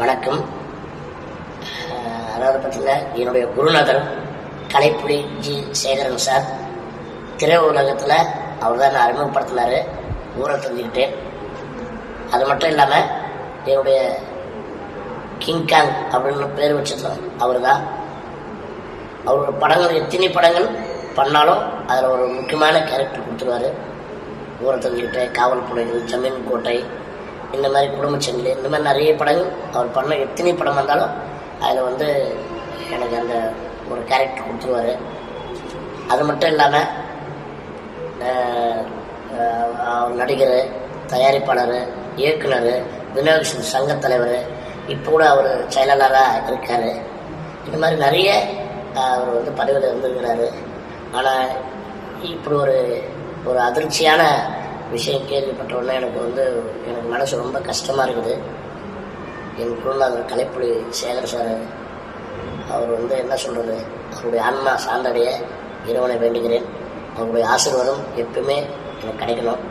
வணக்கம். அதாவது பார்த்தீங்கன்னா என்னுடைய குருநாதர் கலைப்புலி ஜி சேகரன் சார். திரை உலகத்தில் அவர் தான் நான் அறிமுகப்படுத்தினார் ஊரை தெரிஞ்சுக்கிட்டேன். அது மட்டும் இல்லாமல் என்னுடைய கிங்காங் அப்படின்னு பேர் வச்சிருந்தோம் அவர் தான். அவரோட படங்கள் எத்தனை படங்கள் பண்ணாலும் அதில் ஒரு முக்கியமான கேரக்டர் கொடுத்துருவாரு. ஊரை தெரிஞ்சுக்கிட்டு காவல் புலைகள் ஜமீன் கோட்டை இந்த மாதிரி குடும்பச்சங்கிலி இந்த மாதிரி நிறைய படங்கள் அவர் பண்ண எத்தனை படம் வந்தாலும் அதில் வந்து எனக்கு அந்த ஒரு கேரக்டர் கொடுத்துருவாரு. அது மட்டும் இல்லாமல் அவர் நடிகர் தயாரிப்பாளர் இயக்குனர் விநாயகர் சங்க தலைவர் இப்போ கூட அவர் செயலாளராக இருக்கார். இந்த மாதிரி நிறைய அவர் வந்து பதவியில் இருந்திருக்கிறாரு. ஆனால் இப்படி ஒரு ஒரு அதிர்ச்சியான விஷயம் கேள்விப்பட்ட உடனே எனக்கு வந்து எனக்கு மனசு ரொம்ப கஷ்டமாக இருக்குது. என் குருநாதர் கலைப்புலி சேகர் சார் அவர் வந்து என்ன சொல்கிறது அவருடைய ஆன்மா சார்ந்தடைய இறைவனை வேண்டுகிறேன். அவருடைய ஆசீர்வாதம் எப்பவுமே எனக்கு கிடைக்கணும்.